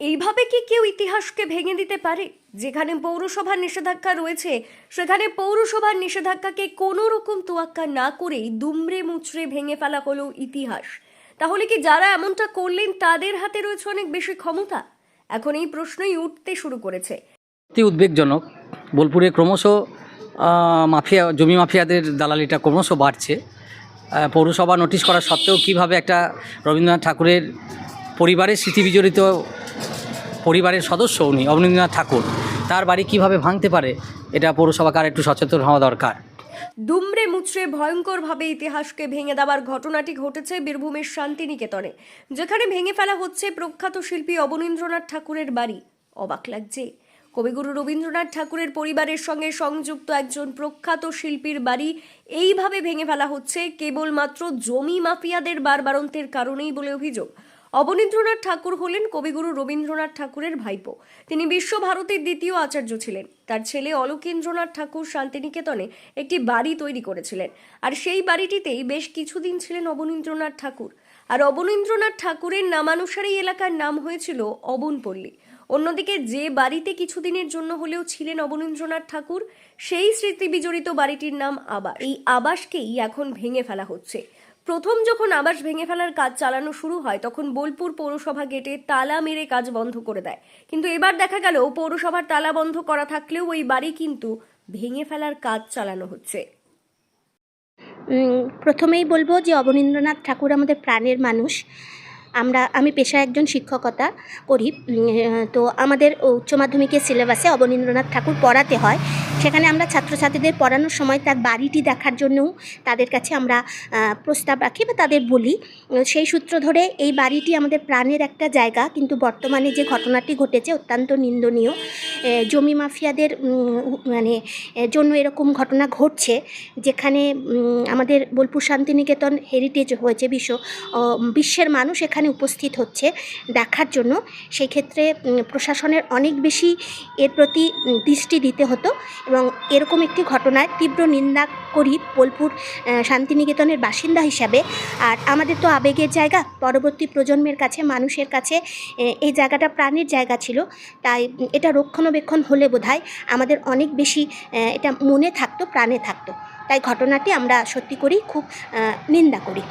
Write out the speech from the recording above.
এইভাবে কি কেউ ইতিহাসকে ভেঙে দিতে পারে? যেখানে পৌরসভার নিষেধাজ্ঞা রয়েছে, সেখানে পৌরসভার নিষেধাজ্ঞাকে কোনো রকম তোয়াক্কা না করেই দুমড়ে মুচড়ে ভেঙে ফেলা হলো ইতিহাস। তাহলে কি যারা এমনটা করলেন, তাদের হাতে রয়েছে অনেক বেশি ক্ষমতা? এখন এই প্রশ্নই উঠতে শুরু করেছে। অতি উদ্বেগজনক। বোলপুরে ক্রমশ মাফিয়া, জমি মাফিয়াদের দালালিটা ক্রমশ বাড়ছে। পৌরসভা নোটিশ করা সত্ত্বেও কীভাবে একটা রবীন্দ্রনাথ ঠাকুরের পরিবারের স্মৃতি বিজড়িত পরিবারের সদস্য উনি, অবনীন্দ্রনাথ ঠাকুর। তার বাড়ি কীভাবে ভাঙতে পারে, এটা পৌরসভাকে আর একটু সচেতন হওয়া দরকার। দুমড়ে মুচড়ে ভয়ঙ্করভাবে ইতিহাসকে ভেঙে দেওয়ার ঘটনাটি ঘটেছে বীরভূমের শান্তিনিকেতনে, যেখানে ভেঙে ফেলা হচ্ছে প্রখ্যাত শিল্পী অবনীন্দ্রনাথ ঠাকুরের বাড়ি। অবাক লাগছে। কবিগুরু রবীন্দ্রনাথ ঠাকুরের পরিবারের সঙ্গে সংযুক্ত একজন প্রখ্যাত শিল্পীর বাড়ি এইভাবে ভেঙে ফেলা হচ্ছে, কেবলমাত্র জমি মাফিয়াদের বারবারন্তের কারণেই বলে অভিযোগ। অবনীন্দ্রনাথ ঠাকুর হলেন কবিগুরু রবীন্দ্রনাথ ঠাকুরের ভাইপো। তিনি বিশ্বভারতীর দ্বিতীয় আচার্য ছিলেন। তার ছেলে অলোকেন্দ্রনাথ ঠাকুর শান্তিনিকেতনে একটি বাড়ি তৈরি করেছিলেন। আর সেই বাড়িটিতেই বেশ কিছুদিন ছিলেন অবনীন্দ্রনাথ ঠাকুর। আর অবনীন্দ্রনাথ ঠাকুরের নামানুসারেই এলাকার নাম হয়েছিল অবনপল্লী। অন্যদিকে যে বাড়িতে কিছুদিনের জন্য হলেও ছিলেন অবনীন্দ্রনাথ ঠাকুর, সেই স্মৃতি বিজড়িত বাড়িটির নাম আবাস। এই আবাসকেই এখন ভেঙে ফেলা হচ্ছে। প্রথম যখন আবাস ভেঙে ফেলার কাজ চালানো শুরু হয়, তখন বোলপুর পৌরসভা গেটে তালা মেরে কাজ বন্ধ করে দেয়। কিন্তু এবার দেখা গেল, পৌরসভার তালা বন্ধ করা থাকলেও ওই বাড়ি কিন্তু ভেঙে ফেলার কাজ চালানো হচ্ছে। প্রথমেই বলব যে অবনীন্দ্রনাথ ঠাকুর আমাদের প্রাণের মানুষ। আমরা, আমি পেশায় একজন শিক্ষকতা করি। তো আমাদের উচ্চ মাধ্যমিকের সিলেবাসে অবনীন্দ্রনাথ ঠাকুর পড়াতে হয়। সেখানে আমরা ছাত্রছাত্রীদের পড়ানোর সময় তার বাড়িটি দেখার জন্যও তাদের কাছে আমরা প্রস্তাব রাখি বা তাদের বলি। সেই সূত্র ধরে এই বাড়িটি আমাদের প্রাণের একটা জায়গা, কিন্তু বর্তমানে যে ঘটনাটি ঘটেছে অত্যন্ত নিন্দনীয়। জমি মাফিয়াদের মানে জন্য এরকম ঘটনা ঘটছে, যেখানে আমাদের বোলপুর শান্তিনিকেতন হেরিটেজ হয়েছে, বিশ্ব বিশ্বের মানুষ এখানে উপস্থিত হচ্ছে দেখার জন্য। সেই ক্ষেত্রে প্রশাসনের অনেক বেশি এর প্রতি দৃষ্টি দিতে হতো এবং এরকম একটি ঘটনায় তীব্র নিন্দা করি বোলপুর শান্তিনিকেতনের বাসিন্দা হিসাবে। আর আমাদের তো আবেগের জায়গা, পরবর্তী প্রজন্মের কাছে, মানুষের কাছে এই জায়গাটা প্রাণের জায়গা ছিল। তাই এটা এটা রক্ষণাবেক্ষণ হলে বোধহয় আমাদের অনেক বেশি এটা মনে থাকতো, প্রাণে থাকতো। তাই ঘটনাটি আমরা সত্যি করেই খুব নিন্দা করি।